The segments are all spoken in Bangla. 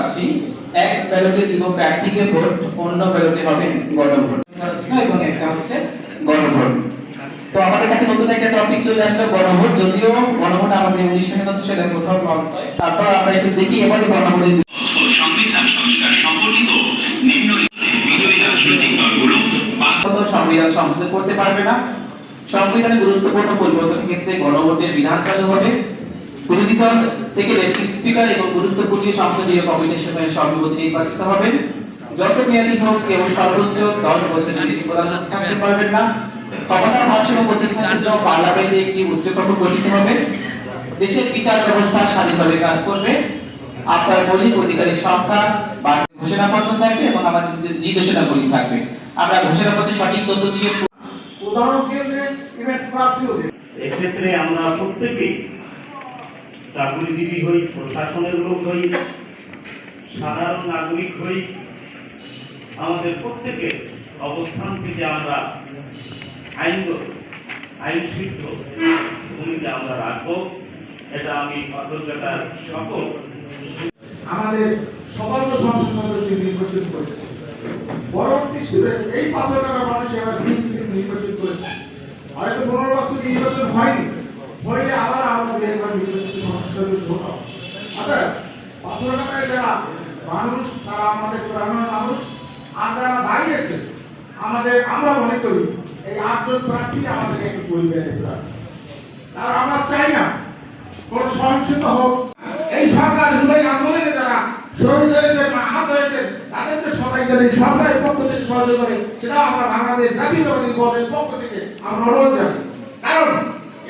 পাচ্ছি। এক ব্যালটে দিব প্রার্থীকে ভোট অন্য ব্যালটে হবে গণভোট এবং একটা হচ্ছে গণভোট তো আমাদের কাছে নতুন একটা টপিক চলে আসলো গণভোট যদিও গণভোট আমাদের উনিশশো সাতাত্তর সালে প্রথম লঞ্চ হয় তারপর আমরা একটু দেখি এবারে গণভোটের সংবিধান সংস্কার সম্পর্কিত বিজয়ী রাজনৈতিক দলগুলো সংবিধান সংশোধন করতে পারবে না। সংবিধানে গুরুত্বপূর্ণ পরিবর্তনের ক্ষেত্রে গণভোটের বিধান চালু হবে। বিরোধী দল থেকে ডেপুটি স্পিকার এবং গুরুত্বপূর্ণ সংসদীয় কমিটির সময় সভাপতি নির্বাচিত হবেন যত মেয়াদী হোক কেবল সর্বোচ্চ দশ বছরের বেশি প্রধানমন্ত্রী থাকতে পারবেন না। ক্ষমতার ভারসাম্য প্রতিষ্ঠানের জন্য পার্লামেন্টে একটি উচ্চকক্ষ গঠিত হবে। দেশের বিচার ব্যবস্থা স্বাধীনভাবে কাজ করবে। আপনার মৌলিক অধিকারের সংখ্যা বা ঘোষণাপত্র থাকবে এবং আমাদের নির্দেশনাগুলি থাকবে। আমরা ঘোষণাপত্রে সঠিক তথ্য দিয়ে উদাহরণ এক্ষেত্রে আমরা প্রত্যেকেই চাকরিজীবী হই, প্রশাসনের লোক হই, সাধারণ নাগরিক হই, আমাদের প্রত্যেকের অবস্থান থেকে আমরা আইনগত আইন সিদ্ধ ভূমিকা আমরা রাখব। এটা আমি অযোগ্যতার সকল আমাদের সর্বাঙ্গ সংসদ সদস্য নির্বাচন করেছে। এই পাথরকাটা মানুষ এবার নির্বাচন করেছে। হয়তো পনেরো বছর নির্বাচন হয়নি, হইলে আবার আমাদের একবার নির্বাচিত সংসদ সদস্য হতাম অর্থাৎ পাথরকাটায় যারা মানুষ তারা আমাদের গ্রামের মানুষ আর যারা দাঁড়িয়েছে আমাদের আমরা মনে করি এই আটজন প্রার্থী আমাদের একটি পরিবারের প্রার্থী আর আমরা চাই না কোন সহিংসতা হোক। এই সরকার জুলাই আন্দোলনে যারা শহীদ হয়েছে আহত হয়েছে, তাদেরকে সবাই করে সরকারের পক্ষ থেকে সহযোগ করে। সেটা আমরা বাংলাদেশ জাতীয়তাবাদী দলের পক্ষ থেকে আমরা অনুরোধ জানাই। কারণ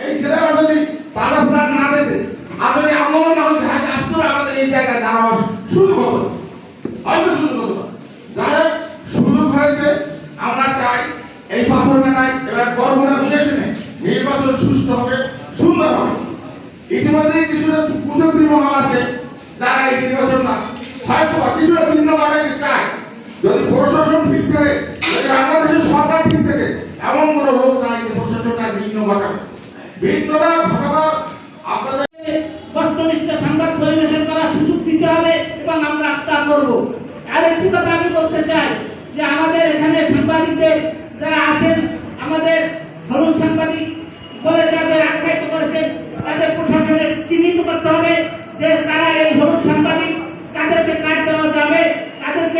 এই ছেলেরা যদি তাজা প্রাণ না দিতে আর যদি আন্দোলন না হতে হয় আজ করে আমাদের এই জায়গায় দাঁড়াবার সুযোগ হতো না। হয়তো সুযোগ হতো না যাই হোক, সুযোগ হয়েছে আমরা চাই এই পাথরঘাটায় এবার গর্ভনা বুঝে শুনে নির্বাচন সুষ্ঠু হবে, সুন্দর হবে। ইতিমধ্যে কিছুটা কুচক্রি মহল আছে, যারা এই নির্বাচন না, হয়তো কিছুটা ভিন্ন বাড়াইতে চায় যদি প্রশাসন ঠিক থাকে, যদি বাংলাদেশের সরকার ঠিক থাকে, এমন কোন লোক নাই যে প্রশাসনটা ভিন্ন ঘটাবে ভিন্নটা ঘটাবার আপনাদের বস্তুনিষ্ঠ সংবাদ পরিবেশন করার সুযোগ দিতে হবে এবং আমরা তা করব। আরেকটি কথা আমি বলতে চাই যে আমাদের এখানে সাংবাদিকদের যারা আছেন, আমাদের হলুদ সাংবাদিক বলে যাদের আখ্যায়িত করেছেন তাদের প্রশাসনের চিহ্নিত করতে হবে যে তারা এই হলুদ সাংবাদিক তাদেরকে কাট দেওয়া যাবে তাদেরকে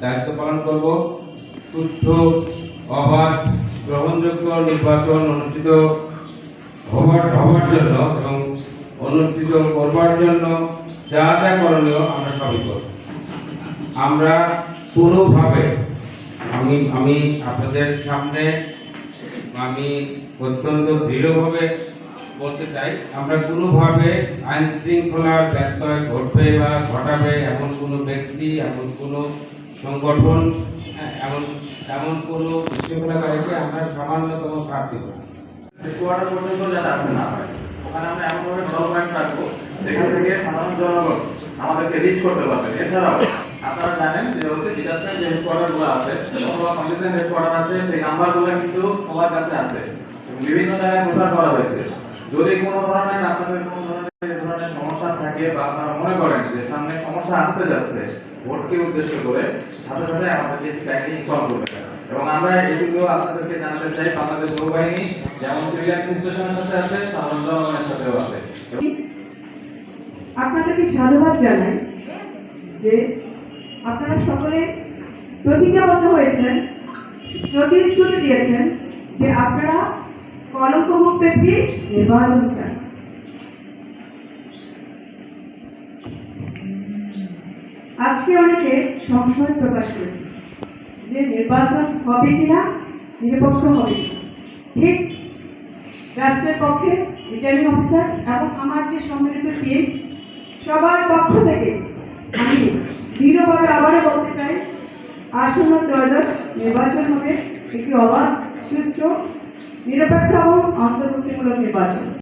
দায়িত্ব পালন করব। সুষ্ঠু অবাধ গ্রহণযোগ্য নির্বাচন অনুষ্ঠিত হবার হবার জন্য এবং অনুষ্ঠিত করবার জন্য যা যা করণীয় আমরা সবই করব। আমরা কোনোভাবে আমি আমি আপনাদের সামনে আমি অত্যন্ত দৃঢ়ভাবে বলতে চাই, আমরা কোনোভাবে আইন শৃঙ্খলার ব্যত্যয় ঘটবে বা ঘটাবে এমন কোনো ব্যক্তি, এমন কোনো সংগঠন এমন এমন কোনো বিশৃঙ্খলাকারীকে আমরা সামান্যতম ছাড় দিব। পর্যন্ত যাতে আসতে না ওখানে আমরা ডেভেলপমেন্ট রাখব যেখান থেকে সাধারণ জনগণ আমাদেরকে রিচ করতে পারবে। এছাড়াও, আপনারা জানেন যে হচ্ছে যে আছে, অথবা হেডকোয়ার্টার আছে, সেই কিন্তু সবার কাছে আছে। বিভিন্ন জায়গায় প্রচার করা হয়েছে। যদি কোনো ধরনের, আপনাদের কোনো ধরনের ধরনের সমস্যা থাকে বা আপনারা মনে করেন যে সামনে সমস্যা আসতে যাচ্ছে ভোটকে উদ্দেশ্য করে সাথে সাথে আমাদেরকে ট্যাগটি ইনফর্ম করবে। এবং আমরা এগুলো আপনাদেরকে জানাতে চাই বাংলাদেশ নৌবাহিনী, যেমন সিভিল অ্যাডমিনিস্ট্রেশনের সাথে আছে, সাধারণ জনগণের সাথেও আছে। আপনাদেরকে সাধুবাদ জানাই যে আপনারা সকলে প্রতিজ্ঞাবদ্ধ হয়েছেন প্রতিশ্রুতি দিয়েছেন যে আপনারা কলঙ্কমুক্ত একটি নির্বাচন চান। আজকে অনেকে সংশয় প্রকাশ করেছে যে নির্বাচন হবে কিনা, নিরপেক্ষ হবে ঠিক রাষ্ট্রের পক্ষে রিটার্নিং অফিসার এবং আমার যে সম্মিলিত টিম সবার পক্ষ থেকে আমি দৃঢ়ভাবে আবারও বলতে চাই, আসন্ন ত্রয়োদশ নির্বাচন হবে একটি অবাধ, সুষ্ঠু, নিরপেক্ষ এবং অন্তর্ভুক্তিমূলক নির্বাচন।